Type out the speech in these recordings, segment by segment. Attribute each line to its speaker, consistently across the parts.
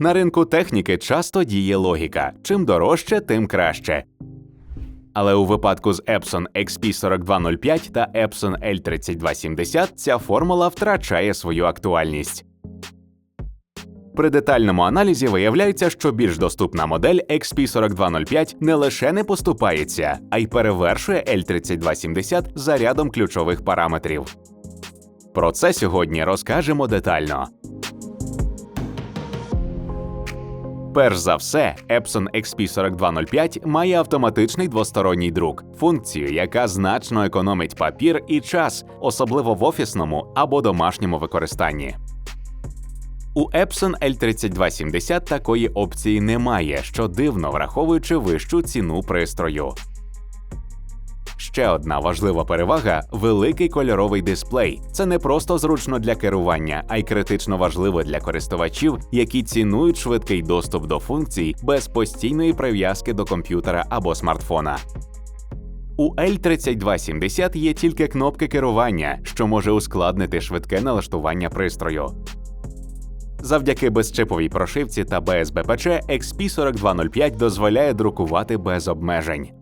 Speaker 1: На ринку техніки часто діє логіка: чим дорожче, тим краще. Але у випадку з Epson XP4205 та Epson L3270 ця формула втрачає свою актуальність. При детальному аналізі виявляється, що більш доступна модель XP4205 не лише не поступається, а й перевершує L3270 за рядом ключових параметрів. Про це сьогодні розкажемо детально. Перш за все, Epson XP4205 має автоматичний двосторонній друк, функцію, яка значно економить папір і час, особливо в офісному або домашньому використанні. У Epson L3270 такої опції немає, що дивно враховуючи вищу ціну пристрою. Ще одна важлива перевага великий кольоровий дисплей. Це не просто зручно для керування, а й критично важливо для користувачів, які цінують швидкий доступ до функцій без постійної прив'язки до комп'ютера або смартфона. У L3270 є тільки кнопки керування, що може ускладнити швидке налаштування пристрою. Завдяки безчиповій прошивці та БСБПЧ XP4205 дозволяє друкувати без обмежень.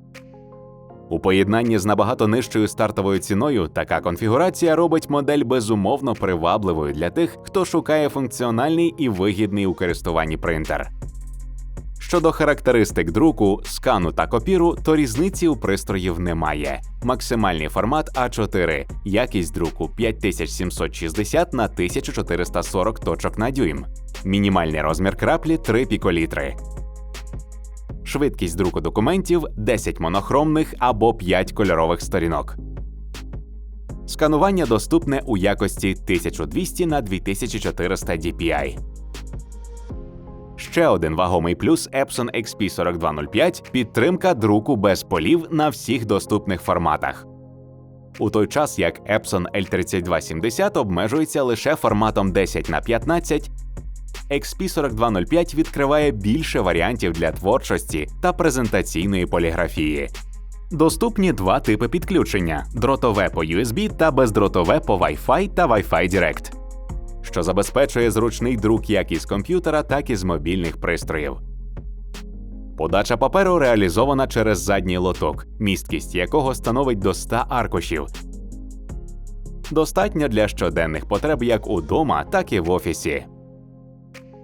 Speaker 1: У поєднанні з набагато нижчою стартовою ціною така конфігурація робить модель безумовно привабливою для тих, хто шукає функціональний і вигідний у користуванні принтер. Щодо характеристик друку, скану та копіру, то різниці у пристроїв немає. Максимальний формат А4, якість друку 5760 на 1440 точок на дюйм, мінімальний розмір краплі 3 піколітри. Швидкість друку документів 10 монохромних або 5 кольорових сторінок. Сканування доступне у якості 1200 на 2400 DPI. Ще один вагомий плюс Epson XP4205 підтримка друку без полів на всіх доступних форматах. У той час як Epson L3270 обмежується лише форматом 10 на 15 XP4205 відкриває більше варіантів для творчості та презентаційної поліграфії. Доступні два типи підключення: дротове по USB та бездротове по Wi-Fi та Wi-Fi Direct, що забезпечує зручний друк як із комп'ютера, так і з мобільних пристроїв. Подача паперу реалізована через задній лоток, місткість якого становить до 100 аркушів. Достатньо для щоденних потреб як удома, так і в офісі.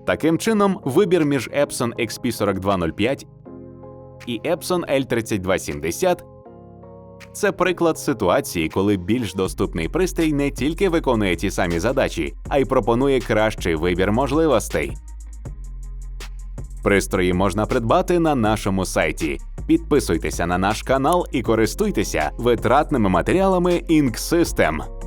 Speaker 1: Таким чином, вибір між Epson XP4205 і Epson L3270 це приклад ситуації, коли більш доступний пристрій не тільки виконує ті самі задачі, а й пропонує кращий вибір можливостей. Пристрої можна придбати на нашому сайті. Підписуйтеся на наш канал і користуйтеся витратними матеріалами Ink System.